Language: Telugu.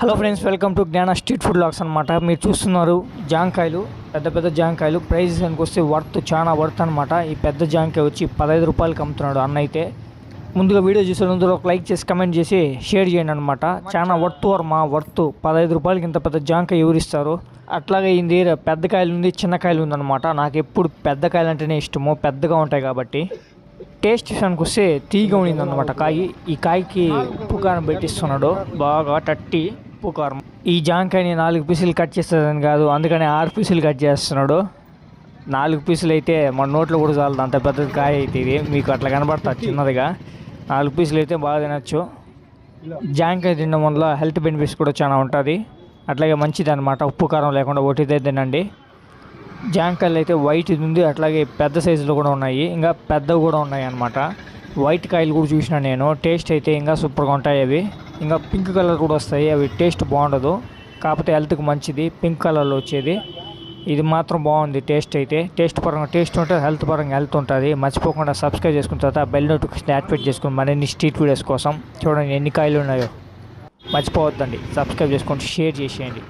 Hello friends welcome to Gnana street food lakhs అనమాట మీరు చూస్తున్నారు జాంకాయలు పెద్ద పెద్ద జాంకాయలు. ప్రైజెస్ అని వస్తే వర్త్ చాలా వర్త్ అనమాట ఈ పెద్ద జాంకాయ వచ్చి పదహైదు రూపాయలకి అమ్ముతున్నాడు అన్న అయితే. ముందుగా వీడియో చూసే ముందు ఒక లైక్ చేసి కమెంట్ చేసి షేర్ చేయండి అనమాట చాలా వర్త్ వర్మ వర్త్. పదహైదు రూపాయలకి ఇంత పెద్ద జాంకాయ ఎవరిస్తారు అట్లాగే ఈ దగ్గర పెద్ద కాయలు ఉంది చిన్న కాయలు ఉందన్నమాట నాకు ఎప్పుడు పెద్ద కాయలు అంటేనే ఇష్టము. పెద్దగా ఉంటాయి కాబట్టి. టేస్ట్ విషయానికి వస్తే తీగ ఉండింది అనమాట కాయ. ఈ కాయకి ఉప్పు కారం పెట్టిస్తున్నాడు. బాగా టట్టి. ఉప్పు కారం. ఈ జాంకాయని నాలుగు పీసులు కట్ చేస్తుందని కాదు అందుకని ఆరు పీసులు కట్ చేస్తున్నాడు. నాలుగు పీసులు అయితే మన నోట్లో కూడా చాలదు అంత పెద్దది కాయ అయితే ఇది. మీకు అట్లా కనబడుతుంది చిన్నదిగా. నాలుగు పీసులు అయితే బాగా తినచ్చు. జాంకాయ తినడం వల్ల హెల్త్ బెనిఫిట్స్ కూడా చాలా ఉంటుంది. అట్లాగే మంచిది అనమాట ఉప్పు కారం లేకుండా ఒకటిదే తినండి. జాంకాయలు అయితే వైట్ ఉంది అట్లాగే పెద్ద సైజులో కూడా ఉన్నాయి ఇంకా పెద్దవి కూడా ఉన్నాయి అనమాట వైట్ కాయలు కూడా చూసిన నేను టేస్ట్ అయితే ఇంకా సూపర్గా ఉంటాయి అవి. ఇంకా పింక్ కలర్ కూడా వస్తాయి. అవి టేస్ట్ బాగుండదు. కాకపోతే హెల్త్కి మంచిది. పింక్ కలర్లో వచ్చేది. ఇది మాత్రం బాగుంది టేస్ట్ అయితే. టేస్ట్ పరంగా టేస్ట్ ఉంటుంది హెల్త్ పరంగా హెల్త్ ఉంటుంది. మర్చిపోకుండా సబ్స్క్రైబ్ చేసుకున్న తర్వాత బెల్ నోటిఫికేషన్ యాక్టివేట్ చేసుకుని మరిన్ని స్ట్రీట్ వీడియోస్ కోసం చూడండి ఎన్ని కాయలు ఉన్నాయో. మర్చిపోవద్దండి. సబ్స్క్రైబ్ చేసుకొని షేర్ చేసేయండి.